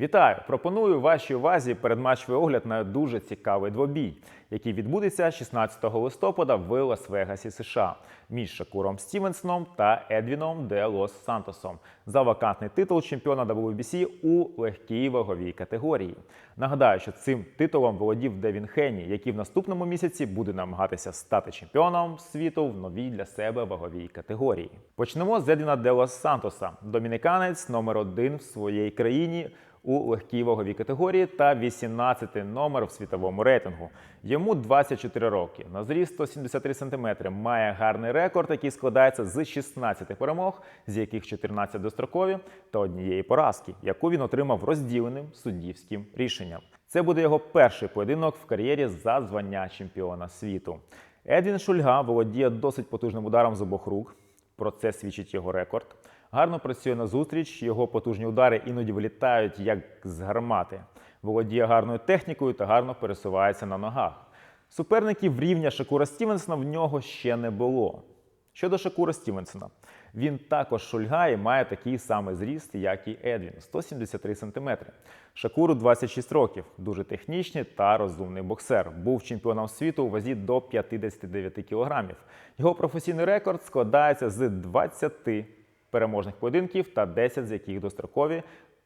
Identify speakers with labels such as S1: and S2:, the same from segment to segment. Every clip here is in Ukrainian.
S1: Вітаю! Пропоную вашій увазі передматчевий огляд на дуже цікавий двобій, який відбудеться 16 листопада в Лас-Вегасі, США, між Шакуром Стівенсоном та Едвіном де Лос Сантосом за вакантний титул чемпіона WBC у легкій ваговій категорії. Нагадаю, що цим титулом володів Девін Хенні, який в наступному місяці буде намагатися стати чемпіоном світу в новій для себе ваговій категорії. Почнемо з Едвіна де Лос Сантоса, домініканець номер один в своїй країні у легкій ваговій категорії та 18 номер в світовому рейтингу. Йому 24 роки. На зріст 173 см. Має гарний рекорд, який складається з 16 перемог, з яких 14 дострокові та однієї поразки, яку він отримав розділеним суддівським рішенням. Це буде його перший поєдинок в кар'єрі за звання чемпіона світу. Едвін Шульга володіє досить потужним ударом з обох рук. Про це свідчить його рекорд. Гарно працює на зустріч, його потужні удари іноді вилітають як з гармати. Володіє гарною технікою та гарно пересувається на ногах. Суперників рівня Шакура Стівенсона в нього ще не було. Щодо Шакура Стівенсона, він також шульгає, має такий самий зріст, як і Едвін 173 см. Шакуру 26 років, дуже технічний та розумний боксер. Був чемпіоном світу у вазі до 59 кг. Його професійний рекорд складається з 20 переможних поєдинків та 10 з яких дострокові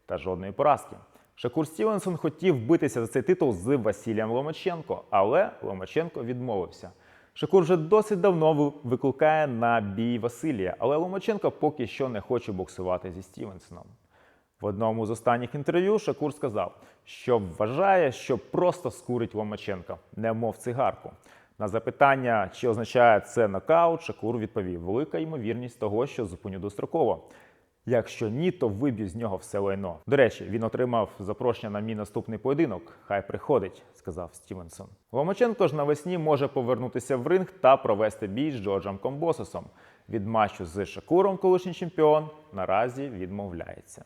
S1: та жодної поразки. Шакур Стівенсон хотів битися за цей титул з Василієм Ломаченко, але Ломаченко відмовився. Шакур вже досить давно викликає на бій Василія, але Ломаченко поки що не хоче боксувати зі Стівенсоном. В одному з останніх інтерв'ю Шакур сказав, що вважає, що просто скурить Ломаченка, немов цигарку. На запитання, чи означає це нокаут, Шакур відповів: велика ймовірність того, що зупиню достроково. Якщо ні, то виб'ю з нього все лайно. До речі, він отримав запрошення на мій наступний поєдинок. Хай приходить, сказав Стівенсон. Ломаченко ж навесні може повернутися в ринг та провести бій з Джорджем Комбососом. Від матчу з Шакуром, колишній чемпіон, наразі відмовляється.